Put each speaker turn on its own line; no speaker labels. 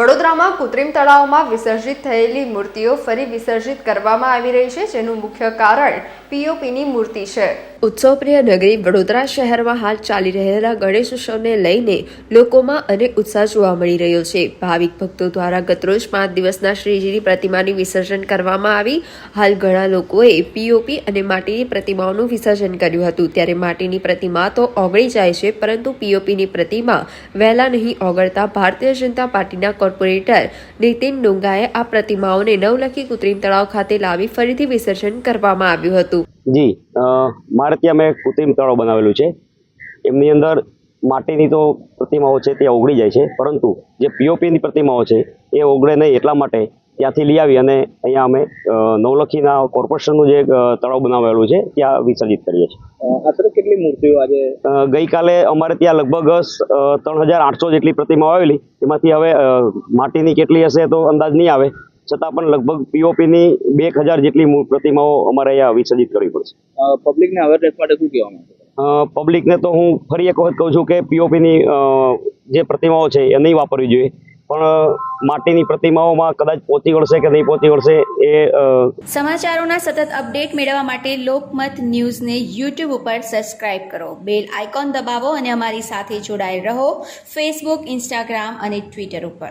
વડોદરામાં કૃત્રિમ તળાવમાં વિસર્જિત થયેલી મૂર્તિઓ ફરી વિસર્જિત કરવામાં આવી રહી છે, જેનું મુખ્ય કારણ પીઓપીની મૂર્તિ છે. ઉત્સવપ્રિય નગરી વડોદરા શહેરમાં હાલ ચાલી રહેલા ગણેશ ઉત્સવને લઈને લોકોમાં અને ઉત્સાહ જોવા મળી રહ્યો છે. ભાવિક ભક્તો દ્વારા ગતરોજ પાંચ દિવસના શ્રીજીની પ્રતિમાની વિસર્જન કરવામાં આવી. હાલ ઘણા લોકોએ પીઓપી અને માટીની પ્રતિમાઓનું વિસર્જન કર્યું હતું. ત્યારે માટીની પ્રતિમા તો ઓગળી જાય છે, પરંતુ પીઓપીની પ્રતિમા વહેલા નહીં ઓગળતા ભારતીય જનતા પાર્ટીના કોર્પોરેટર નીતિન ડુંગાએ આ પ્રતિમાઓને નવલખી કૃત્રિમ તળાવ ખાતે લાવી ફરીથી વિસર્જન કરવામાં આવ્યું હતું.
જી મારે ત્યાં મેં કૃત્રિમ તળાવ બનાવેલું છે. એમની અંદર માટીની તો પ્રતિમાઓ છે તે ઓગળી જાય છે પરંતુ જે પીઓપીની પ્રતિમાઓ છે એ ઓગળે નહીં એટલા માટે ત્યાંથી લઈ આવી અને અહીંયા અમે નવલખીના કોર્પોરેશનનું જે તળાવ બનાવેલું છે ત્યાં વિસર્જિત કરીએ છીએ.
આશરે કેટલી મૂર્તિઓ આજે?
ગઈકાલે અમારે ત્યાં લગભગ ત્રણ હજાર આઠસો જેટલી પ્રતિમાઓ આવેલી એમાંથી હવે માટીની કેટલી હશે તો અંદાજ નહીં આવે. છતાં પણ લગભગ પીઓપીની બે હજાર જેટલી પ્રતિમાઓ અમારે અહીંયા વિસર્જિત કરવી પડશે.
પબ્લિકને અવેરનેસ માટે શું કહેવા માંગો
પબ્લિકને તો હું ફરી એક વખત કહું છું કે પીઓપીની જે પ્રતિમાઓ છે એ નહીં વાપરવી જોઈએ. પણ માટીની પ્રતિમાઓમાં કદાચ પહોંચી વળશે કે નહીં પહોંચી વળશે એ
સમાચારોના સતત અપડેટ મેળવવા માટે લોકમત ન્યૂઝને યુટ્યુબ ઉપર સબસ્ક્રાઇબ કરો. બેલ આઇકોન દબાવો અને અમારી સાથે જોડાયેલ રહો. ફેસબુક ઇન્સ્ટાગ્રામ અને ટ્વિટર ઉપર.